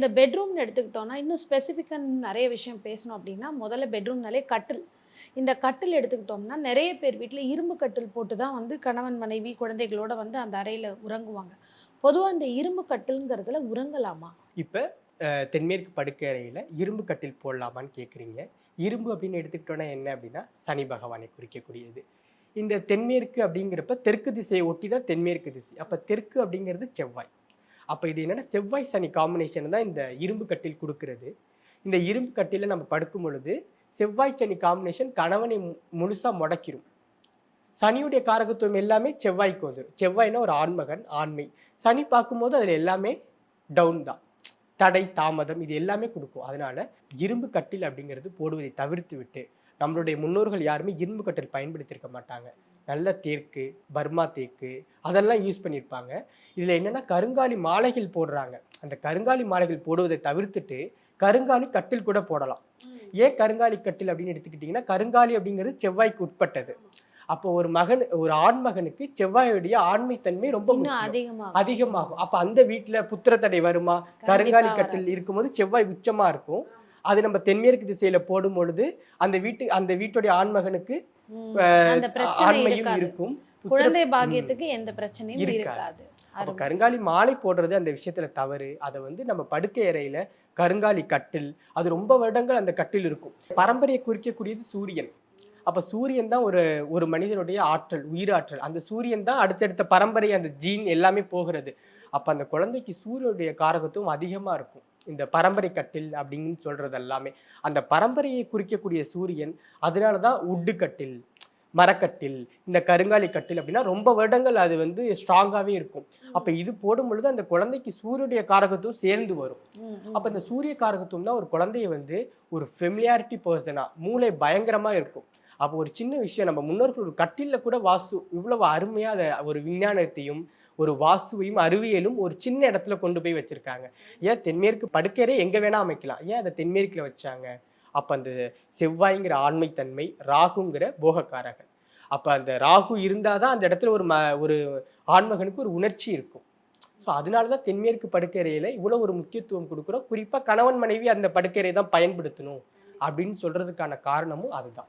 இந்த பெட்ரூம்னு எடுத்துக்கிட்டோம்னா இன்னும் ஸ்பெசிஃபிக்காக நிறைய விஷயம் பேசணும் அப்படின்னா முதல்ல பெட்ரூம்னாலே கட்டில். இந்த கட்டில் எடுத்துக்கிட்டோம்னா நிறைய பேர் வீட்டில் இரும்பு கட்டில் போட்டு தான் வந்து கணவன் மனைவி குழந்தைகளோட வந்து அந்த அறையில் உறங்குவாங்க. பொதுவாக இந்த இரும்பு கட்டிலுங்கிறதுல உறங்கலாமா? இப்போ தென்மேற்கு படுக்கை அறையில் இரும்பு கட்டில் போடலாமான்னு கேட்குறீங்க இரும்பு அப்படின்னு எடுத்துக்கிட்டோன்னா என்ன அப்படின்னா சனி பகவானை குறிக்கக்கூடியது. இந்த தென்மேற்கு அப்படிங்கிறப்ப தெற்கு திசையை ஒட்டி தான் தென்மேற்கு திசை. அப்போ தெற்கு அப்படிங்கிறது செவ்வாய். அப்போ இது என்னென்னா செவ்வாய் சனி காம்பினேஷன் தான் இந்த இரும்பு கட்டில் கொடுக்கறது. இந்த இரும்பு கட்டியில் நம்ம படுக்கும் பொழுது செவ்வாய் சனி காம்பினேஷன் கணவனை மு- முடக்கிடும் சனியுடைய காரகத்துவம் எல்லாமே செவ்வாய்க்கு வந்துடும் செவ்வாய்னா ஒரு ஆண்மகன் ஆண்மை. சனி பார்க்கும்போது அதில் எல்லாமே டவுன் தான். தடை தாமதம் இது எல்லாமே கொடுக்கும். அதனால் இரும்பு கட்டில் அப்படிங்கிறது போடுவதை தவிர்த்து விட்டு நம்மளுடைய முன்னோர்கள் யாருமே இரும்பு கட்டில் பயன்படுத்தியிருக்க மாட்டாங்க. நல்ல தேக்கு பர்மா தேக்கு அதெல்லாம் யூஸ் பண்ணியிருப்பாங்க இதில் என்னன்னா கருங்காலி மாலைகள் போடுறாங்க. அந்த கருங்காலி மாலைகள் போடுவதை தவிர்த்துட்டு கருங்காலி கட்டில் கூட போடலாம். ஏன் கருங்காலி கட்டில் அப்படின்னு எடுத்துக்கிட்டிங்கன்னா கருங்காலி அப்படிங்கிறது செவ்வாய்க்கு உட்பட்டது. அப்போ ஒரு மகன் ஒரு ஆண் மகனுக்கு செவ்வாயுடைய ஆண்மைத்தன்மை ரொம்ப அதிகமாகும். அப்ப அந்த வீட்ல புத்திர தடை வருமா? கருங்காலி கட்டில் இருக்கும்போது செவ்வாய் உச்சமா இருக்கும். அது நம்ம தென்மேற்கு திசையில போடும் பொழுது அந்த வீட்டு அந்த வீட்டுடைய ஆண்மகனுக்கு ஆண்மையும் இருக்கும் குழந்தை பாக்கியத்துக்கு எந்த பிரச்சனையும் இருக்காது. அப்ப. கருங்காலி மாலை போடுறது அந்த விஷயத்துல தவறு. அதை வந்து நம்ம படுக்கை அறையில கருங்காலி கட்டில் அது ரொம்ப வருடங்கள் அந்த கட்டில் இருக்கும். பரம்பரையை குறிக்கக்கூடியது சூரியன். அப்ப சூரியன் தான் ஒரு ஒரு மனிதனுடைய ஆற்றல் உயிராற்றல் அந்த சூரியன் தான் அடுத்தடுத்த பரம்பரை அந்த ஜீன் எல்லாமே போகிறது. அப்ப அந்த குழந்தைக்கு சூரியனுடைய காரகத்துவம் அதிகமா இருக்கும். இந்த பரம்பரை கட்டில் அப்படின்னு சொல்றது எல்லாமே அந்த பரம்பரையை குறிக்கக்கூடிய சூரியன் அதனால தான் உட்டு கட்டில் மரக்கட்டில் இந்த கருங்காலி கட்டில் அப்படின்னா ரொம்ப வருடங்கள் அது வந்து ஸ்ட்ராங்காகவே இருக்கும். அப்ப இது போடும் பொழுது அந்த குழந்தைக்கு சூரியனுடைய காரகத்துவம் சேர்ந்து வரும். அப்ப இந்த சூரிய காரகத்துவம் தான் ஒரு குழந்தைய வந்து ஒரு ஃபெமிலியாரிட்டி பர்சனா மூளை பயங்கரமா இருக்கும். அப்போ ஒரு சின்ன விஷயம் நம்ம முன்னோர்கள் ஒரு கட்டில்ல கூட வாஸ்து இவ்வளவு அருமையா அதை ஒரு விஞ்ஞானத்தையும் ஒரு வாஸ்துவையும் அறிவியலும் ஒரு சின்ன இடத்துல கொண்டு போய் வச்சுருக்காங்க. ஏன் தென்மேற்கு படுக்கையறை எங்கே வேணால் அமைக்கலாம். ஏன் அதை தென்மேற்கில் வச்சாங்க? அப்போ அந்த செவ்வாய்ங்கிற ஆண்மைத்தன்மை ராகுங்கிற போகக்காரகன். அப்போ அந்த ராகு இருந்தால் தான் அந்த இடத்துல ஒரு ம ஒரு ஆண்மகனுக்கு ஒரு உணர்ச்சி இருக்கும். ஸோ அதனால தான் தென்மேற்கு படுக்கறையில இவ்வளோ ஒரு முக்கியத்துவம் கொடுக்குறோம். குறிப்பாக கணவன் மனைவி அந்த படுக்கரை தான் பயன்படுத்தணும் அப்படின்னு சொல்கிறதுக்கான காரணமும் அதுதான்.